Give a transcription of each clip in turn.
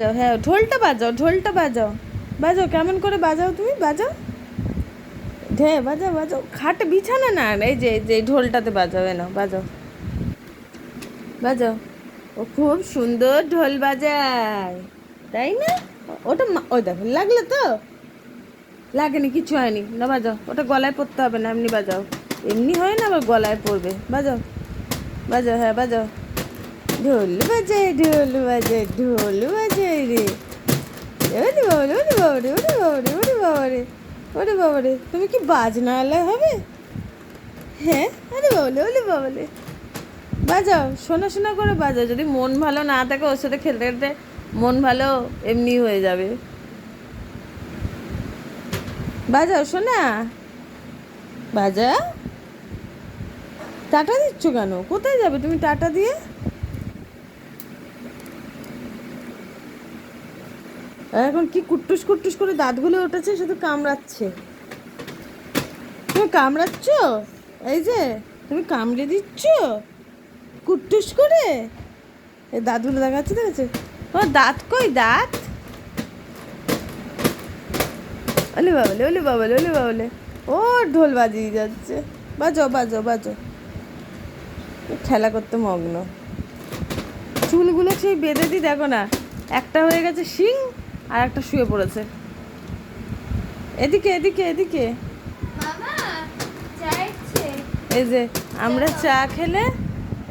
হ্যাঁ ঢোলটা বাজাও ঢোলটা বাজাও। বাজাও, কেমন করে বাজাও তুমি? বাজাও? হ্যাঁ বাজাও বাজাও। খাট বিছানা না, এই যে যে ঢোলটাতে বাজাও নাও বাজাও। বাজাও। ও খুব সুন্দর ঢোল বাজায়। তাই না? ওটা ওই দেখো, লাগল তো? লাগেনি, কিছু হয়নি। না, বাজাও। ওটা গলায় পড়তে হবে না, এমনি বাজাও। এমনি হয় না আবার গলায় পড়বে। বাজাও। বাজাও হ্যাঁ বাজাও। ঢোল বাজায় ঢোল বাজায় ঢোল বাজায় রে। ওরে বাবারে ওরে বাবারে ওরে বাবারে ওরে বাবারে ওরে বাবারে তুমি কি বাজনা আলা হবে? হ্যাঁ? আরে বাবলে ওলে বাবলে বাজাও, শোনা শোনা করে বাজাও। যদি মন ভালো না থাকে ওর সাথে খেলতে খেলতে মন ভালো এমনি হয়ে যাবে। বাজাও, শোনা? বাজাও। টাটা দিচ্ছ কেন? কোথায় যাবে তুমি টাটা দিয়ে? এখন কি কুট্টুস কুট্টুস করে দাঁতগুলো উঠেছে, শুধু কামড়াচ্ছে। তুমি কামড়াচ্ছ? এই যে, তুমি কামড়ে দিচ্ছ? কুট্টুস করে? এই দাঁতগুলো দেখাচ্ছে দেখেছে ও, দাঁত কই, দাঁত? ওলে বাবলে ওলে বাবলে ওলে বাবলে। ও, ঢোল বাজিয়ে যাচ্ছে। বাজো বাজো বাজো। খেলা করতে মগ্ন। চুলগুলো সেই বেঁধে দিই, দেখো না। একটা হয়ে গেছে শিং আর একটা শুয়ে পড়েছে। এদিকে এদিকে এদিকে। এই যে আমরা চা। খেলে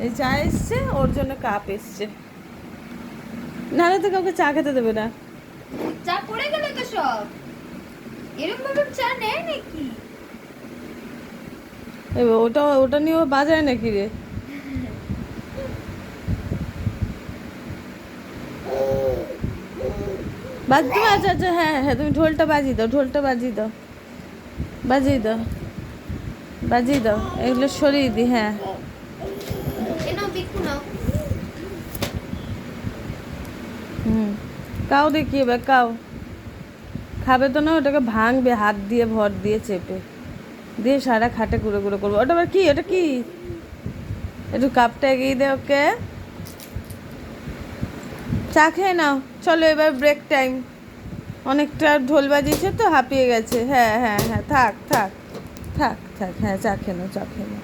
এই চা এসছে ওর জন্য কাপ এসছে। নাহলে তো কাউকে চা খেতে দেবে না। চা পড়ে গেল তো সব। এরকম ভাবে চা নেয় নাকি? ওটা ওটা নিয়ে ও বাজায় নাকি রে? বাজতে আচ্ছা আচ্ছা হ্যাঁ হ্যাঁ তুমি ঢোলটা বাজিয়ে দাও ঢোলটা বাজিয়ে দাও। বাজিয়ে দাও বাজিয়ে দাও এগুলো সরিয়ে দিই হ্যাঁ। হুম কাও দেখি এবার কাও। খাবে তো না ওটাকে ভাঙবে হাত দিয়ে ভর দিয়ে চেপে। দিয়ে সারা খাটে গুঁড়ো গুঁড়ো করব। ওটা আবার কি? ওটা কি? একটু কাপটা এগিয়ে দে ওকে। চা খেয়ে নাও। চলো এবার ব্রেক টাইম অনেকটা ঢোল বাজিয়েছে তো, হাঁপিয়ে গেছে। হ্যাঁ হ্যাঁ হ্যাঁ থাক থাক থাক থাক হ্যাঁ চা খেয়ে নাও, চা খেয়ে নাও।